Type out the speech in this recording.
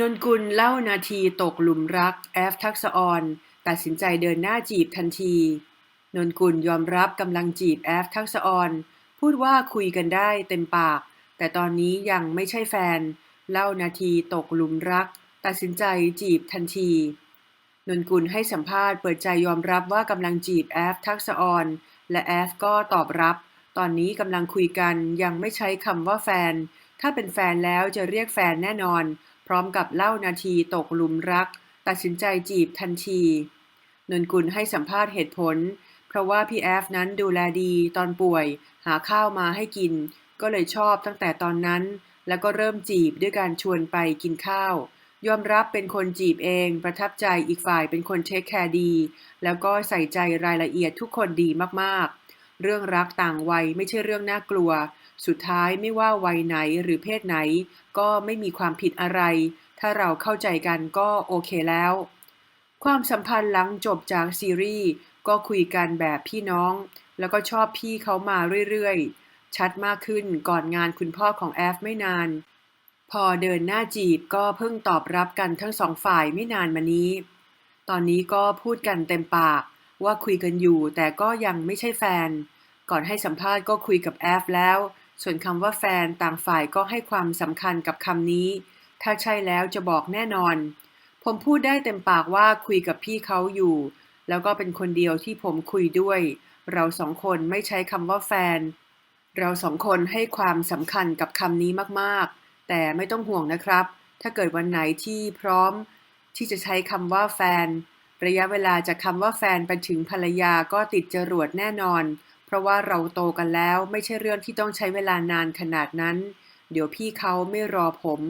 นนกุลเล่านาทีตกหลุมรักแอฟทักษะออน ตัดสินใจเดินหน้าจีบทันที นนกุลยอมรับกำลังจีบแอฟทักษะออน พูดว่าคุยกันได้เต็มปาก แต่ตอนนี้ยังไม่ใช่แฟน เล่านาทีตกหลุมรัก ตัดสินใจจีบทันที นนกุลให้สัมภาษณ์เปิดใจยอมรับว่ากำลังจีบแอฟทักษะออน และแอฟก็ตอบรับ ตอนนี้กำลังคุยกันยังไม่ใช้คำว่าแฟน ถ้าเป็นแฟนแล้วจะเรียกแฟนแน่นอน พร้อมกับเล่านาทีตกหลุมรัก ตัดสินใจจีบทันที นนกุลให้สัมภาษณ์เหตุผล เพราะว่าพี่แอฟนั้นดูแลดีตอนป่วย หาข้าวมาให้กิน ก็เลยชอบตั้งแต่ตอนนั้น แล้วก็เริ่มจีบด้วยการชวนไปกินข้าวยอมรับเป็นคนจีบเองประทับใจอีกฝ่ายเป็นคนเทคแคร์ดี แล้วก็ใส่ใจรายละเอียดทุกคนดีมากๆ เรื่องรักต่างวัยไม่ใช่เรื่องน่ากลัว สุดท้ายไม่ว่าวัยไหนหรือเพศไหน ก็ไม่มีความผิดอะไร ถ้าเราเข้าใจกันก็โอเคแล้ว ความสัมพันธ์หลังจบจากซีรีส์ก็คุยกันแบบพี่น้อง แล้วก็ชอบพี่เขามาเรื่อยๆ ชัดมากขึ้นก่อนงานคุณพ่อของแอฟไม่นาน พอเดินหน้าจีบก็เพิ่งตอบรับกันทั้งสองฝ่ายไม่นานมานี้ ตอนนี้ก็พูดกันเต็มปากว่าคุยกันอยู่แต่ก็ยังไม่ใช่แฟน ก่อนให้สัมภาษณ์ก็คุยกับแอฟแล้ว ส่วนคำว่าแฟนต่างฝ่ายก็ให้ความสำคัญกับคำนี้ ถ้าใช่แล้วจะบอกแน่นอน ผมพูดได้เต็มปากว่าคุยกับพี่เขาอยู่ แล้วก็เป็นคนเดียวที่ผมคุยด้วย เราสองคนไม่ใช้คำว่าแฟน เราสองคนให้ความสำคัญกับคำนี้มากๆ แต่ไม่ต้องห่วงนะครับ ถ้าเกิดวันไหนที่พร้อม ที่จะใช้คำว่าแฟน ระยะเวลาจากคำว่าแฟนไปถึงภรรยาก็ติดจรวดแน่นอน เพราะว่าเราโตกันแล้วไม่ใช่เรื่องที่ต้องใช้เวลานานขนาดนั้น เดี๋ยวพี่เขาไม่รอผม